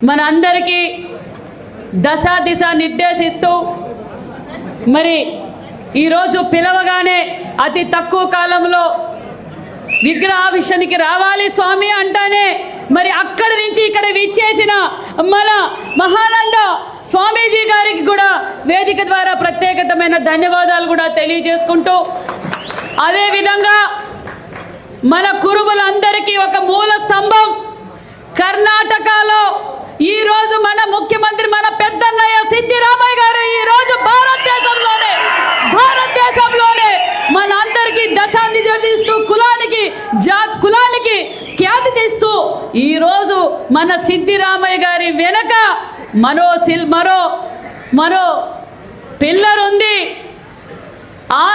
మనందరికీ దశ దిశ నిర్దేశిస్తూ మరి ఈరోజు పిలవగానే అతి తక్కువ కాలంలో విగ్రహావిషయానికి రావాలి స్వామి అంటానే మరి అక్కడి నుంచి ఇక్కడ విచ్చేసిన మన మహానంద స్వామీజీ గారికి కూడా వేదిక ద్వారా ప్రత్యేకతమైన ధన్యవాదాలు కూడా తెలియజేసుకుంటూ అదేవిధంగా మన కురుబులందరికీ ఒక మూల స్తంభం కర్ణాటకలో ఈ రోజు మన ముఖ్యమంత్రి మన పెద్దన్నయ్య సిద్ధిరామయ్య గారు ఈ రోజు భారతదేశంలోనే భారతదేశంలోనే మన అందరికీ దశాన్ని తీస్తూ కులానికి జాత్ కులానికి ఖ్యాతి తెస్తూ ఈ రోజు మన సిద్ధిరామయ్య గారి వెనక మరో సిల్ మరో మరో పిల్లర్ ఉంది ఆ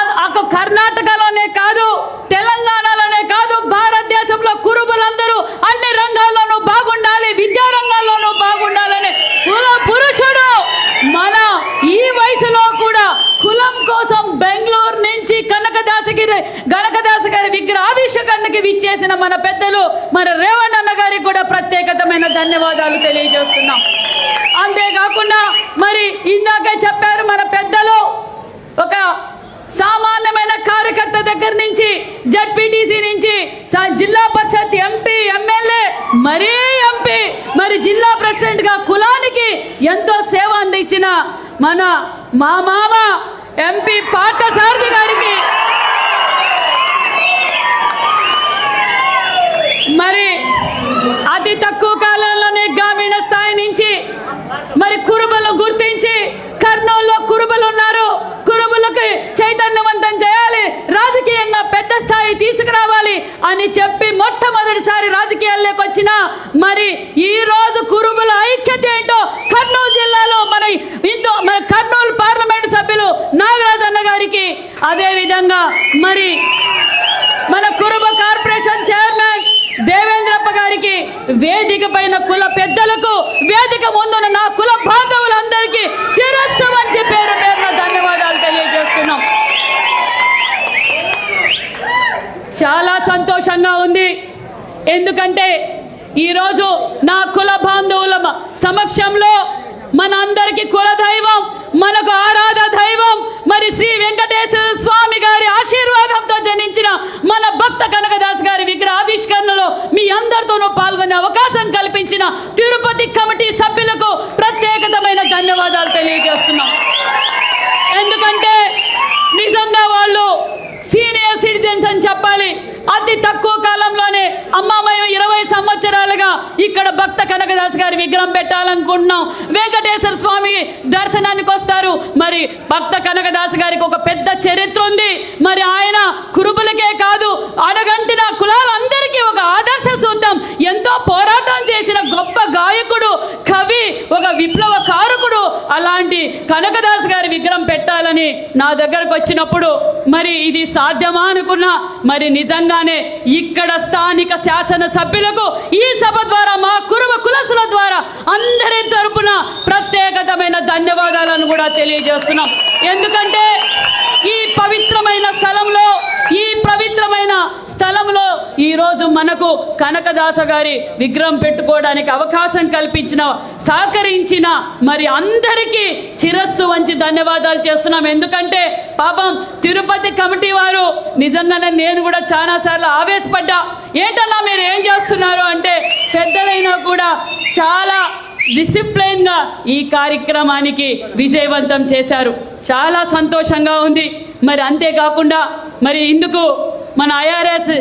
కర్ణాటకలోనే కాదు తెలంగాణలోనే కాదు భారతదేశంలో కురుబులందరూ అన్ని రంగాల్లోనూ బాగుండాలి విద్యా రంగాల్లోనూ బాగుండాలని కుల పురుషుడు మన ఈ వయసులో కూడా కులం కోసం బెంగళూరు నుంచి కనకదాసగిరి గారి విగ్రహ ఆవిష్కరణకి విచ్చేసిన మన పెద్దలు మన రేవణ్ అన్న గారికి కూడా ప్రత్యేకతమైన ధన్యవాదాలు తెలియజేస్తున్నాం. అంతేకాకుండా మరి ఇందాకే చెప్పారు మన పెద్దలు ఒక సామాన్యమైన కార్యకర్త దగ్గర నుంచి జడ్పీటీసీ నుంచి జిల్లా పరిషత్ ఎంపీ ఎమ్మెల్యే మరీ ఎంపీ మరి జిల్లా ప్రెసిడెంట్గా కులానికి ఎంతో సేవ అందించిన మన మా మామ ఎంపీ పార్థసారథి గారికి మరి అతి తక్కువ కాలంలోనే గ్రామీణ స్థాయి నుంచి మరి కురుబలు గుర్తించి కర్నూలులో కురుబలు ఉన్నారు కురుబులకి చైతన్యవంతం చేయాలి రాజకీయంగా పెద్ద స్థాయి తీసుకురావాలి అని చెప్పి మొట్టమొదటిసారి రాజకీయాల్లోకి వచ్చిన మరి ఈ రోజు కురుబుల ఐక్యత ఏంటో కర్నూలు జిల్లాలో మన హిందూ మన కర్నూలు పార్లమెంట్ సభ్యులు నాగరాజ్ అన్న గారికి అదే విధంగా మరి మన కురుబ కార్పొరేషన్ చైర్మన్ దేవేంద్రప్ప గారికి వేదిక పైన కుల పెద్దలకు వేదిక ముందున్న నా కుల బాంధవులు చిరస్సు మంచి పేరు పేరున ధన్యవాదాలు తెలియజేస్తున్నాం చాలా సంతోషంగా ఉంది. ఎందుకంటే ఈరోజు నా కుల బాంధవుల సమక్షంలో మన అందరికి కుల దైవం మనకు ఆరాధ దైవం మరి శ్రీ వెంకటేశ్వర స్వామి గారి ఆశీర్వాదంతో జనించిన మన భక్త కనకదాస్ గారి విగ్రహ ఆవిష్కరణలో మీ అందరితోనూ పాల్గొనే అవకాశం కల్పించిన తిరుపతి కమిటీ సభ్యులకు ప్రత్యేకతమైన ధన్యవాదాలు తెలియజేస్తున్నాం ఎందుకంటే నిజంగా వాళ్ళు సీనియర్ సిటిజన్స్ అని చెప్పాలి అతి తక్కువ కాలంలోనే అమ్మామయ్య ఇరవై సంవత్సరాలుగా ఇక్కడ భక్త కనకదాస్ గారి విగ్రహం పెట్టాలనుకుంటున్నాం. వెంకటేశ్వర స్వామి దర్శనానికి వస్తారు. మరి భక్త కనకదాస్ గారికి ఒక పెద్ద చరిత్ర ఉంది. మరి ఆయన కురుబులకే కాదు అడగంటిన కులాలందరికీ ఒక ఆదర్శ సూత్రం. ఎంతో పోరాటం చేసిన గొప్ప గాయకుడు కవి ఒక విప్లవ అలాంటి కనకదాస్ గారి విగ్రహం పెట్టాలని నా దగ్గరకు వచ్చినప్పుడు మరి ఇది సాధ్యమా అనుకున్నా మరి నిజంగానే ఇక్కడ స్థానిక శాసన సభ్యులకు ఈ సభ ద్వారా మా కురువ కులసుల ద్వారా అందరి తరపున ప్రత్యేకతమైన ధన్యవాదాలను కూడా తెలియజేస్తున్నాం. ఎందుకంటే ఈ పవిత్రమైన స్థలంలో ఈరోజు మనకు కనకదాస గారి విగ్రహం పెట్టుకోవడానికి అవకాశం కల్పించిన సహకరించిన మరి అందరికీ చిరస్సు వంచి ధన్యవాదాలు చేస్తున్నాం. ఎందుకంటే పాపం తిరుపతి కమిటీ వారు నిజంగానే నేను కూడా చాలాసార్లు ఆవేశపడ్డా. ఏంటన్నా మీరు ఏం చేస్తున్నారు అంటే పెద్దలైనా కూడా చాలా డిసిప్లైన్గా ఈ కార్యక్రమానికి విజయవంతం చేశారు. చాలా సంతోషంగా ఉంది. మరి అంతేకాకుండా మరి ఇందుకు మన ఐఆర్ఎస్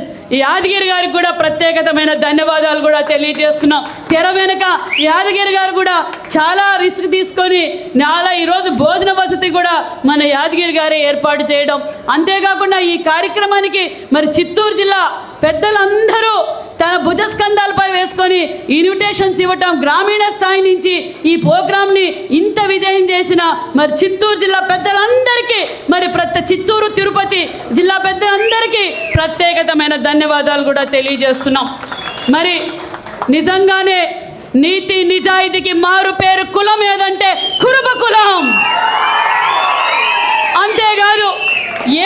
యాదగిరి గారికి కూడా ప్రత్యేకతమైన ధన్యవాదాలు కూడా తెలియజేస్తున్నాం. తెర వెనుక యాదగిరి గారు కూడా చాలా రిస్క్ తీసుకొని నాలా ఈరోజు భోజన వసతి కూడా మన యాదగిరి గారే ఏర్పాటు చేయడం. అంతేకాకుండా ఈ కార్యక్రమానికి మరి చిత్తూరు జిల్లా పెద్దలందరూ తన భుజస్కంధాలపై వేసుకొని ఇన్విటేషన్స్ ఇవ్వటం గ్రామీణ స్థాయి నుంచి ఈ ప్రోగ్రామ్ని ఇంత విజయం చేసిన మరి చిత్తూరు జిల్లా పెద్దలందరికీ మరి ప్రతి చిత్తూరు తిరుపతి జిల్లా పెద్దలందరికీ ప్రత్యేకతమైన ధన్యవాదాలు కూడా తెలియజేస్తున్నాం. మరి నిజంగానే నీతి నిజాయితీకి మారు పేరు కులం ఏదంటే కురుబ కులం. అంతేకాదు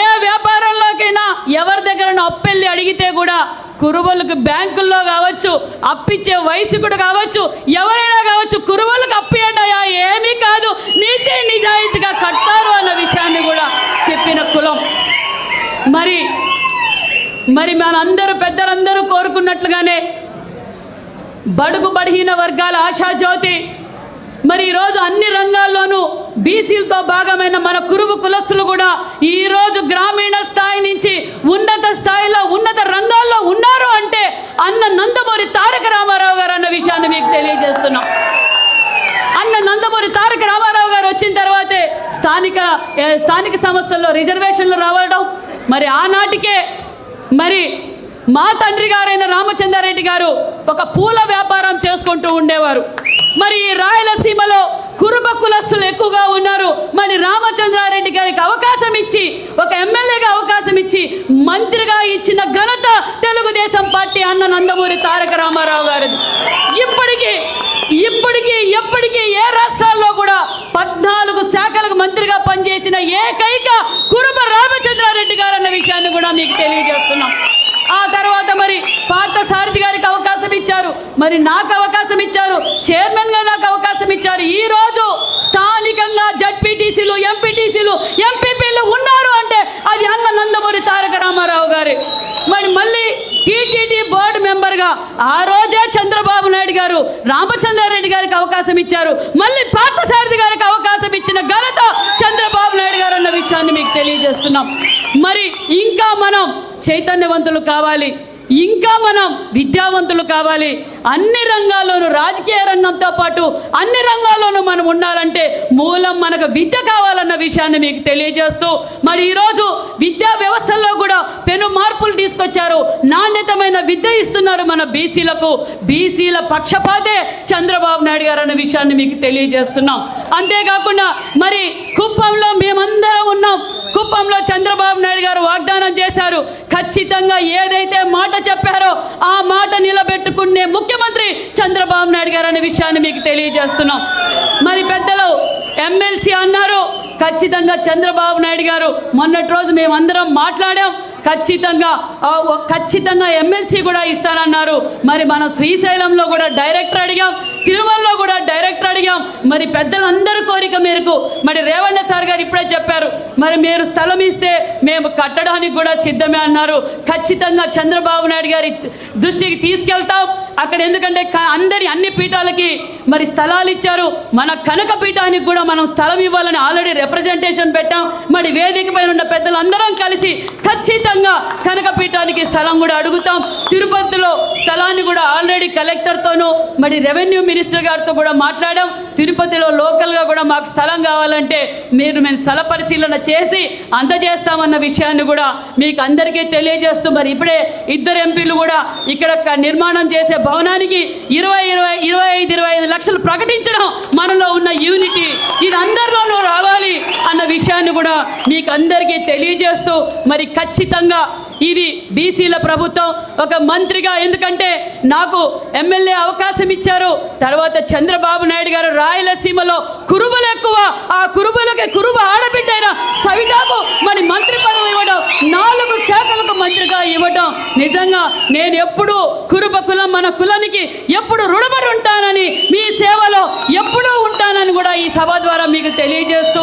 ఏ వ్యాపారంలోకైనా ఎవరి దగ్గర అప్పెళ్ళి అడిగితే కూడా కురువలకు బ్యాంకుల్లో కావచ్చు అప్పిచ్చే వయసుకుడు కావచ్చు ఎవరైనా కావచ్చు కురువలకు అప్పియండి ఏమీ కాదు. నీతి నిజాయితీగా కట్టారు అన్న విషయాన్ని కూడా చెప్పిన కులం. మరి మరి మనందరూ పెద్దలందరూ కోరుకున్నట్లుగానే బడుగు బడిహీన వర్గాల ఆశాజ్యోతి మరి ఈరోజు అన్ని రంగాల్లోనూ బీసీలతో భాగమైన మన కురుబు కులస్తులు కూడా ఈరోజు గ్రామీణ స్థాయి నుంచి ఉన్నత స్థాయిలో ఉన్నత రంగాల్లో ఉన్నారు అంటే అన్న నందమూరి తారక రామారావు గారు అన్న విషయాన్ని మీకు తెలియజేస్తున్నాం. అన్న నందమూరి తారక రామారావు గారు వచ్చిన తర్వాతే స్థానిక స్థానిక సంస్థల్లో రిజర్వేషన్లు రావడం. మరి ఆనాటికే మరి మా తండ్రి గారైన రామచంద్రారెడ్డి గారు ఒక పూల వ్యాపారం చేసుకుంటూ ఉండేవారు. మరి రాయలసీమలో కురుబ కులస్తులు ఎక్కువగా ఉన్నారు. మరి రామచంద్రారెడ్డి గారికి అవకాశం ఇచ్చి ఒక ఎమ్మెల్యేగా అవకాశం ఇచ్చి మంత్రిగా ఇచ్చిన ఘనత తెలుగుదేశం పార్టీ అన్న నందమూరి తారక రామారావు గారిది. ఇప్పటికీ ఇప్పటికీ ఎప్పటికీ ఏ రాష్ట్రాల్లో కూడా పద్నాలుగు శాఖలకు మంత్రిగా పనిచేసిన ఏకైక మరి నాకు అవకాశం ఇచ్చారు. చైర్మన్గా నాకు అవకాశం ఇచ్చారు. ఈ రోజు స్థానికంగా జడ్పీటీసీలు ఎంపీటీసీలు ఎంపీపీలు ఉన్నారు అంటే అది అన్న నందమూరి తారక రామారావు గారి. మరి మళ్ళీ టీటీడీ బోర్డు మెంబర్గా ఆ రోజే చంద్రబాబు నాయుడు గారు రామచంద్రారెడ్డి గారికి అవకాశం ఇచ్చారు. మళ్ళీ పార్థసారథి గారికి అవకాశం ఇచ్చిన ఘనత చంద్రబాబు నాయుడు గారు అన్న విషయాన్ని మీకు తెలియజేస్తున్నాం. మరి ఇంకా మనం చైతన్యవంతులు కావాలి. ఇంకా మనం విద్యావంతులు కావాలి. అన్ని రంగాల్లోనూ రాజకీయ రంగంతో పాటు అన్ని రంగాల్లోనూ మనం ఉండాలంటే మూలం మనకు విద్య కావాలన్న విషయాన్ని మీకు తెలియజేస్తూ మరి ఈరోజు విద్యా వ్యవస్థల్లో కూడా పెను మార్పులు తీసుకొచ్చారు. నాణ్యతమైన విద్య ఇస్తున్నారు మన బీసీలకు. బీసీల పక్షపాతే చంద్రబాబు నాయుడు గారు అన్న విషయాన్ని మీకు తెలియజేస్తున్నాం. అంతేకాకుండా మరి కుప్పంలో మేమందరం ఉన్నాం. కుప్పంలో చంద్రబాబు నాయుడు గారు వాగ్దానం చేశారు. ఖచ్చితంగా ఏదైతే మాట చెప్పారో ఆ మాట నిలబెట్టుకునే ముఖ్యమంత్రి చంద్రబాబు నాయుడు గారు అనే విషయాన్ని మీకు తెలియజేస్తున్నాం. మరి పెద్దలు ఎమ్మెల్సీ అన్నారు ఖచ్చితంగా చంద్రబాబు నాయుడు గారు మొన్నటి రోజు మేమందరం మాట్లాడాం. ఖచ్చితంగా ఖచ్చితంగా ఎమ్మెల్సీ కూడా ఇస్తానన్నారు. మరి మనం శ్రీశైలంలో కూడా డైరెక్టర్ అడిగాం. తిరుమలలో కూడా డైరెక్టర్ అడిగాం. మరి పెద్దలందరి కోరిక మేరకు మరి రేవಣ್ణ సార్ గారు ఇప్పుడే చెప్పారు. మరి మీరు స్థలం ఇస్తే మేము కట్టడానికి కూడా సిద్ధమే అన్నారు. ఖచ్చితంగా చంద్రబాబు నాయుడు గారి దృష్టికి తీసుకెళ్తాం. అక్కడ ఎందుకంటే అందరి అన్ని పీఠాలకి మరి స్థలాలు ఇచ్చారు. మన కనక పీఠానికి కూడా మనం స్థలం ఇవ్వాలని ఆల్రెడీ రిప్రజెంటేషన్ పెట్టాం. మరి వేదిక పైన ఉన్న పెద్దలందరం కలిసి ఖచ్చితంగా కనక పీఠానికి స్థలం కూడా అడుగుతాం. తిరుపతిలో స్థలాన్ని కూడా ఆల్రెడీ కలెక్టర్తోనూ మరి రెవెన్యూ మినిస్టర్ గారితో కూడా మాట్లాడాం. తిరుపతిలో లోకల్గా కూడా మాకు స్థలం కావాలంటే మీరు మేము స్థల పరిశీలన చేసి అందజేస్తామన్న విషయాన్ని కూడా మీకు అందరికీ తెలియజేస్తూ మరి ఇప్పుడే ఇద్దరు ఎంపీలు కూడా ఇక్కడ నిర్మాణం చేసే భవనానికి ఇరవై ఇరవై ఇరవై ఐదు ఇరవై ఐదు లక్షలు ప్రకటించడం మనలో ఉన్న యూనిటీ ఇది అందరిలోనూ రావాలి అన్న విషయాన్ని కూడా మీకు అందరికీ తెలియజేస్తూ మరి ఖచ్చితంగా ఇది బీసీల ప్రభుత్వం ఒక మంత్రిగా ఎందుకంటే నాకు ఎమ్మెల్యే అవకాశం ఇచ్చారు. తర్వాత చంద్రబాబు నాయుడు గారు రాయలసీమలో కురుబలు ఎక్కువ. ఆ కురుబలకి కురుబ ఆడబిడ్డైన సవితకు సవితాకు మరి మంత్రి పదవి ఇవ్వడం నాలుగు శాఖలకు మంత్రిగా ఇవ్వడం. నిజంగా నేను ఎప్పుడు కురుబ కులం మన కులానికి ఎప్పుడు రుణపడి ఉంటానని మీ సేవలో ఎప్పుడూ ఉంటానని కూడా ఈ సభ ద్వారా మీకు తెలియజేస్తూ